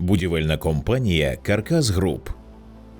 Будівельна компанія Каркас Груп.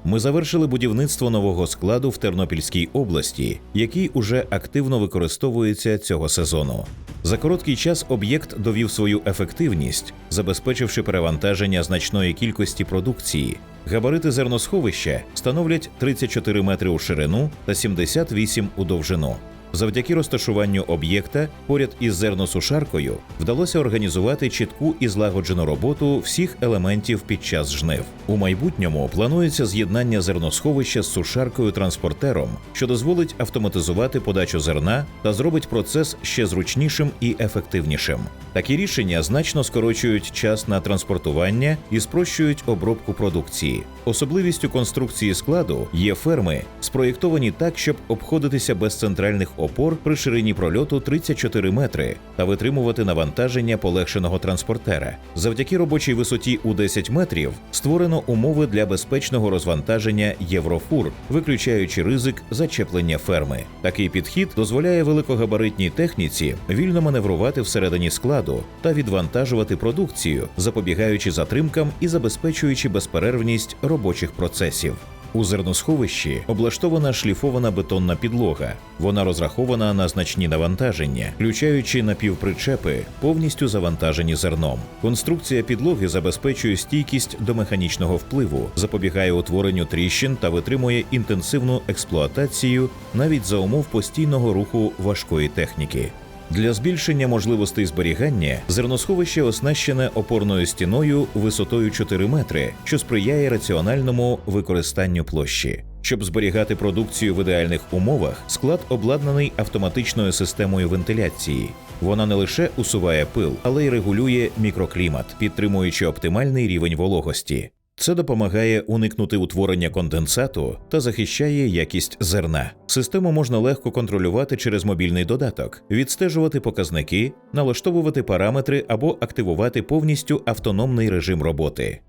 Ми завершили будівництво нового складу в Тернопільській області, який уже активно використовується цього сезону. За короткий час об'єкт довів свою ефективність, забезпечивши перевантаження значної кількості продукції. Габарити зерносховища становлять 34 метри у ширину та 78 у довжину. Завдяки розташуванню об'єкта поряд із зерносушаркою вдалося організувати чітку і злагоджену роботу всіх елементів під час жнив. У майбутньому планується з'єднання зерносховища з сушаркою транспортером, що дозволить автоматизувати подачу зерна та зробить процес ще зручнішим і ефективнішим. Такі рішення значно скорочують час на транспортування і спрощують обробку продукції. Особливістю конструкції складу є ферми, спроєктовані так, щоб обходитися без центральних опор при ширині прольоту 34 метри та витримувати навантаження полегшеного транспортера. Завдяки робочій висоті у 10 метрів створено умови для безпечного розвантаження єврофур, виключаючи ризик зачеплення ферми. Такий підхід дозволяє великогабаритній техніці вільно маневрувати всередині складу та відвантажувати продукцію, запобігаючи затримкам і забезпечуючи безперервність робочих процесів. У зерносховищі облаштована шліфована бетонна підлога. Вона розрахована на значні навантаження, включаючи напівпричепи, повністю завантажені зерном. Конструкція підлоги забезпечує стійкість до механічного впливу, запобігає утворенню тріщин та витримує інтенсивну експлуатацію навіть за умов постійного руху важкої техніки. Для збільшення можливостей зберігання зерносховище оснащене опорною стіною висотою 4 метри, що сприяє раціональному використанню площі. Щоб зберігати продукцію в ідеальних умовах, склад обладнаний автоматичною системою вентиляції. Вона не лише усуває пил, але й регулює мікроклімат, підтримуючи оптимальний рівень вологості. Це допомагає уникнути утворення конденсату та захищає якість зерна. Систему можна легко контролювати через мобільний додаток, відстежувати показники, налаштовувати параметри або активувати повністю автономний режим роботи.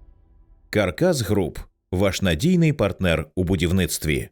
Каркас Груп ваш надійний партнер у будівництві.